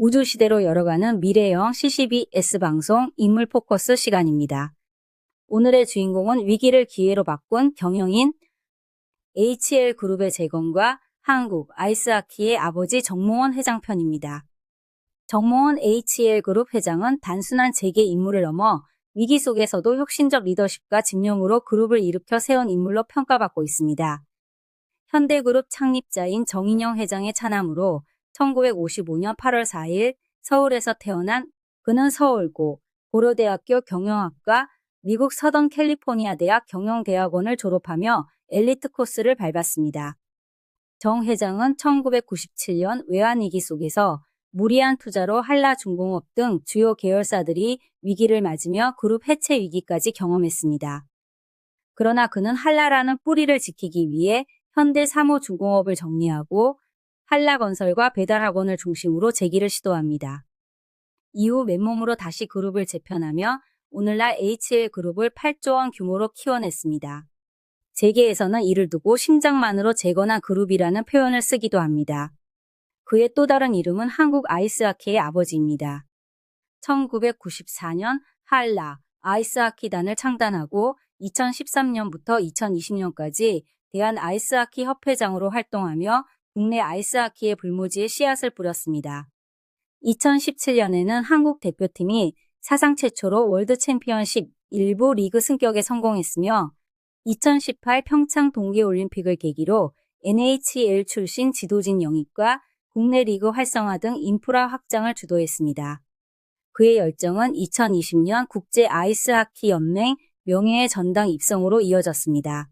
우주시대로 열어가는 미래형 CCBS 방송 인물 포커스 시간입니다. 오늘의 주인공은 위기를 기회로 바꾼 경영인 HL그룹의 재건과 한국 아이스하키의 아버지 정몽원 회장 편입니다. 정몽원 HL그룹 회장은 단순한 재계 인물을 넘어 위기 속에서도 혁신적 리더십과 집념으로 그룹을 일으켜 세운 인물로 평가받고 있습니다. 현대그룹 창립자인 정인영 회장의 차남으로 1955년 8월 4일 서울에서 태어난 그는 서울고 고려대학교 경영학과 미국 서던 캘리포니아 대학 경영대학원을 졸업하며 엘리트 코스를 밟았습니다. 정 회장은 1997년 외환위기 속에서 무리한 투자로 한라중공업 등 주요 계열사들이 위기를 맞으며 그룹 해체 위기까지 경험했습니다. 그러나 그는 한라라는 뿌리를 지키기 위해 현대 사모중공업을 정리하고 한라건설과 배달학원을 중심으로 재기를 시도합니다. 이후 맨몸으로 다시 그룹을 재편하며 오늘날 HL그룹을 8조 원 규모로 키워냈습니다. 재계에서는 이를 두고 심장만으로 재건한 그룹이라는 표현을 쓰기도 합니다. 그의 또 다른 이름은 한국 아이스하키의 아버지입니다. 1994년 한라 아이스하키단을 창단하고 2013년부터 2020년까지 대한 아이스하키 협회장으로 활동하며 국내 아이스하키의 불모지에 씨앗을 뿌렸습니다. 2017년에는 한국 대표팀이 사상 최초로 월드 챔피언십 일부 리그 승격에 성공했으며 2018 평창 동계올림픽을 계기로 NHL 출신 지도진 영입과 국내 리그 활성화 등 인프라 확장을 주도했습니다. 그의 열정은 2020년 국제 아이스하키 연맹 명예의 전당 입성으로 이어졌습니다.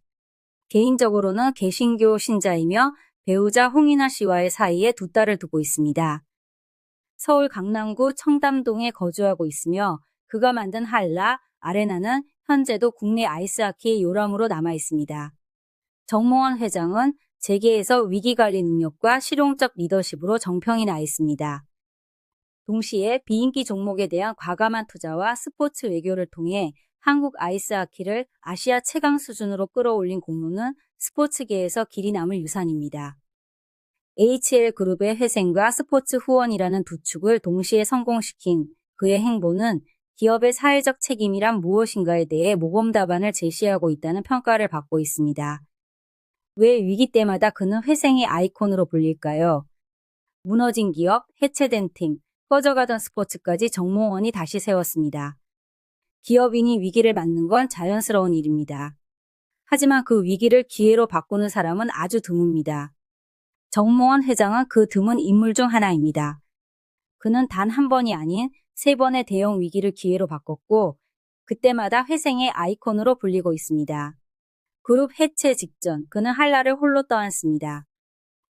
개인적으로는 개신교 신자이며 배우자 홍인아 씨와의 사이에 두 딸을 두고 있습니다. 서울 강남구 청담동에 거주하고 있으며 그가 만든 한라, 아레나는 현재도 국내 아이스하키의 요람으로 남아 있습니다. 정몽원 회장은 재계에서 위기관리 능력과 실용적 리더십으로 정평이 나 있습니다. 동시에 비인기 종목에 대한 과감한 투자와 스포츠 외교를 통해 한국 아이스하키를 아시아 최강 수준으로 끌어올린 공로는 스포츠계에서 길이 남을 유산입니다. HL그룹의 회생과 스포츠 후원이라는 두 축을 동시에 성공시킨 그의 행보는 기업의 사회적 책임이란 무엇인가에 대해 모범 답안을 제시하고 있다는 평가를 받고 있습니다. 왜 위기 때마다 그는 회생의 아이콘으로 불릴까요? 무너진 기업, 해체된 팀, 꺼져가던 스포츠까지 정몽원이 다시 세웠습니다. 기업인이 위기를 맞는 건 자연스러운 일입니다. 하지만 그 위기를 기회로 바꾸는 사람은 아주 드뭅니다. 정몽원 회장은 그 드문 인물 중 하나입니다. 그는 단 한 번이 아닌 세 번의 대형 위기를 기회로 바꿨고 그때마다 회생의 아이콘으로 불리고 있습니다. 그룹 해체 직전 그는 한라를 홀로 떠안습니다.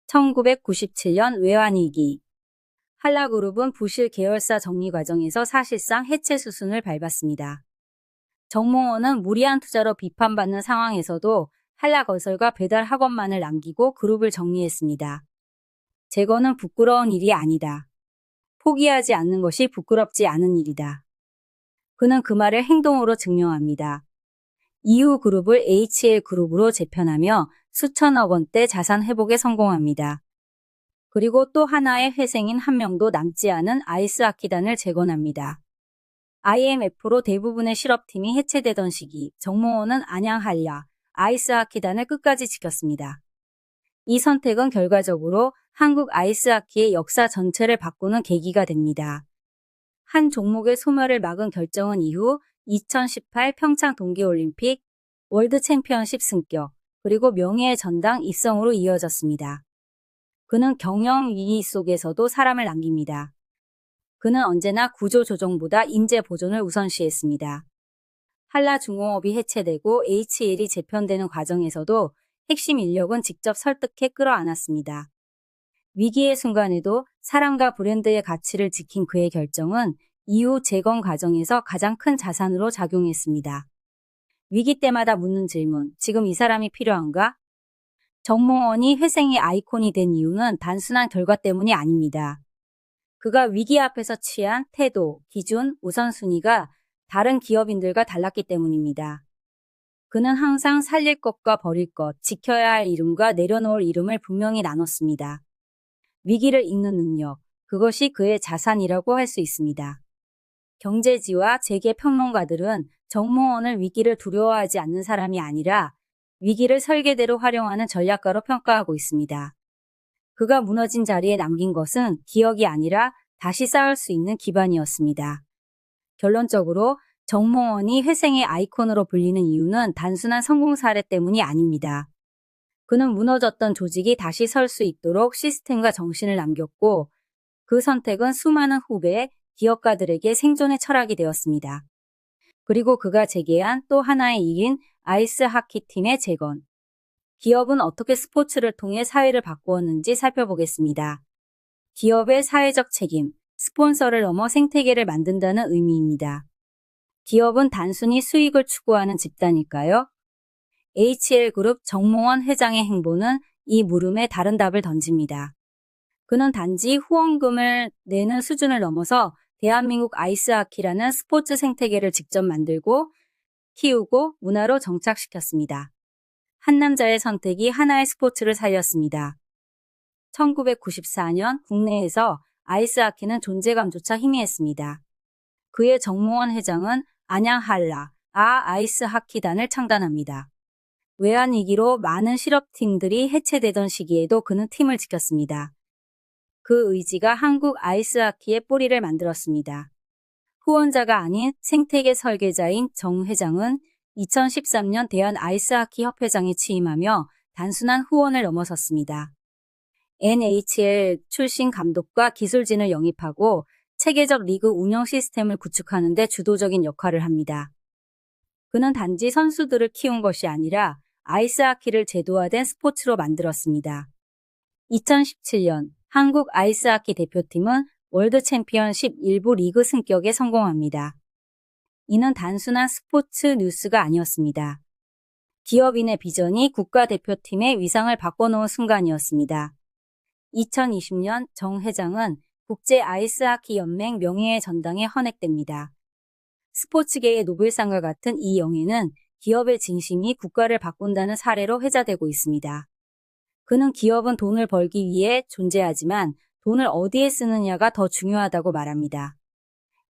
1997년 외환위기 한라그룹은 부실 계열사 정리 과정에서 사실상 해체 수순을 밟았습니다. 정몽원은 무리한 투자로 비판받는 상황에서도 한라건설과 배달학원만을 남기고 그룹을 정리했습니다. 재건은 부끄러운 일이 아니다. 포기하지 않는 것이 부끄럽지 않은 일이다. 그는 그 말을 행동으로 증명합니다. 이후 그룹을 HL그룹으로 재편하며 수천억 원대 자산 회복에 성공합니다. 그리고 또 하나의 회생인 한 명도 남지 않은 아이스하키단을 재건합니다. IMF로 대부분의 실업팀이 해체되던 시기 정몽호는 안양한야 아이스하키단을 끝까지 지켰습니다. 이 선택은 결과적으로 한국 아이스하키의 역사 전체를 바꾸는 계기가 됩니다. 한 종목의 소멸을 막은 결정은 이후 2018 평창 동계올림픽 월드 챔피언십 승격 그리고 명예의 전당 입성으로 이어졌습니다. 그는 경영 위기 속에서도 사람을 남깁니다. 그는 언제나 구조 조정보다 인재 보존을 우선시했습니다. 한라중공업이 해체되고 HL이 재편되는 과정에서도 핵심 인력은 직접 설득해 끌어안았습니다. 위기의 순간에도 사람과 브랜드의 가치를 지킨 그의 결정은 이후 재건 과정에서 가장 큰 자산으로 작용했습니다. 위기 때마다 묻는 질문, 지금 이 사람이 필요한가? 정몽원이 회생의 아이콘이 된 이유는 단순한 결과 때문이 아닙니다. 그가 위기 앞에서 취한 태도, 기준, 우선순위가 다른 기업인들과 달랐기 때문입니다. 그는 항상 살릴 것과 버릴 것, 지켜야 할 이름과 내려놓을 이름을 분명히 나눴습니다. 위기를 읽는 능력, 그것이 그의 자산이라고 할 수 있습니다. 경제지와 재계 평론가들은 정몽원을 위기를 두려워하지 않는 사람이 아니라 위기를 설계대로 활용하는 전략가로 평가하고 있습니다. 그가 무너진 자리에 남긴 것은 기억이 아니라 다시 쌓을 수 있는 기반이었습니다. 결론적으로 정몽원이 회생의 아이콘으로 불리는 이유는 단순한 성공 사례 때문이 아닙니다. 그는 무너졌던 조직이 다시 설 수 있도록 시스템과 정신을 남겼고 그 선택은 수많은 후배 기업가들에게 생존의 철학이 되었습니다. 그리고 그가 재개한 또 하나의 이긴 아이스 하키 팀의 재건. 기업은 어떻게 스포츠를 통해 사회를 바꾸었는지 살펴보겠습니다. 기업의 사회적 책임, 스폰서를 넘어 생태계를 만든다는 의미입니다. 기업은 단순히 수익을 추구하는 집단일까요? HL그룹 정몽원 회장의 행보는 이 물음에 다른 답을 던집니다. 그는 단지 후원금을 내는 수준을 넘어서 대한민국 아이스하키라는 스포츠 생태계를 직접 만들고 키우고 문화로 정착시켰습니다. 한 남자의 선택이 하나의 스포츠를 살렸습니다. 1994년 국내에서 아이스하키는 존재감조차 희미했습니다. 그의 정몽원 회장은 안양한라 아 아이스하키단을 창단합니다. 외환위기로 많은 실업팀들이 해체되던 시기에도 그는 팀을 지켰습니다. 그 의지가 한국 아이스하키의 뿌리를 만들었습니다. 후원자가 아닌 생태계 설계자인 정 회장은 2013년 대한 아이스하키 협회장에 취임하며 단순한 후원을 넘어섰습니다. NHL 출신 감독과 기술진을 영입하고 체계적 리그 운영 시스템을 구축하는 데 주도적인 역할을 합니다. 그는 단지 선수들을 키운 것이 아니라 아이스하키를 제도화된 스포츠로 만들었습니다. 2017년 한국 아이스하키 대표팀은 월드 챔피언십 일부 리그 승격에 성공합니다. 이는 단순한 스포츠 뉴스가 아니었습니다. 기업인의 비전이 국가대표팀의 위상을 바꿔놓은 순간이었습니다. 2020년 정 회장은 국제 아이스하키 연맹 명예의 전당에 헌액됩니다. 스포츠계의 노벨상과 같은 이 영예는 기업의 진심이 국가를 바꾼다는 사례로 회자되고 있습니다. 그는 기업은 돈을 벌기 위해 존재하지만 돈을 어디에 쓰느냐가 더 중요하다고 말합니다.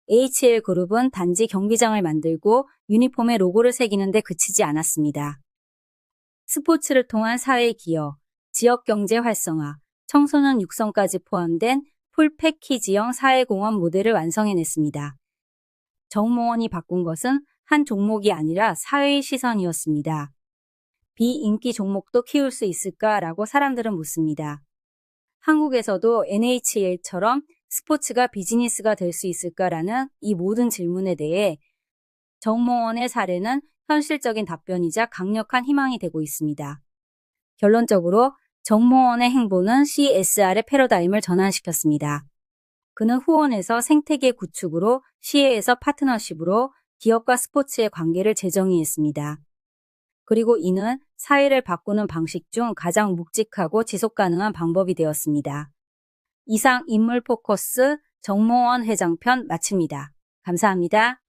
HL그룹은 단지 경기장을 만들고 유니폼에 로고를 새기는 데 그치지 않았습니다. 스포츠를 통한 사회 기여, 지역 경제 활성화, 청소년 육성까지 포함된 풀 패키지형 사회공헌 모델을 완성해냈습니다. 정몽원이 바꾼 것은 한 종목이 아니라 사회의 시선이었습니다. 비인기 종목도 키울 수 있을까라고 사람들은 묻습니다. 한국에서도 NHL처럼 스포츠가 비즈니스가 될 수 있을까라는 이 모든 질문에 대해 정몽원의 사례는 현실적인 답변이자 강력한 희망이 되고 있습니다. 결론적으로 정몽원의 행보는 CSR의 패러다임을 전환시켰습니다. 그는 후원에서 생태계 구축으로 시혜에서 파트너십으로 기업과 스포츠의 관계를 재정의했습니다. 그리고 이는 사회를 바꾸는 방식 중 가장 묵직하고 지속 가능한 방법이 되었습니다. 이상 인물 포커스 정몽원 회장편 마칩니다. 감사합니다.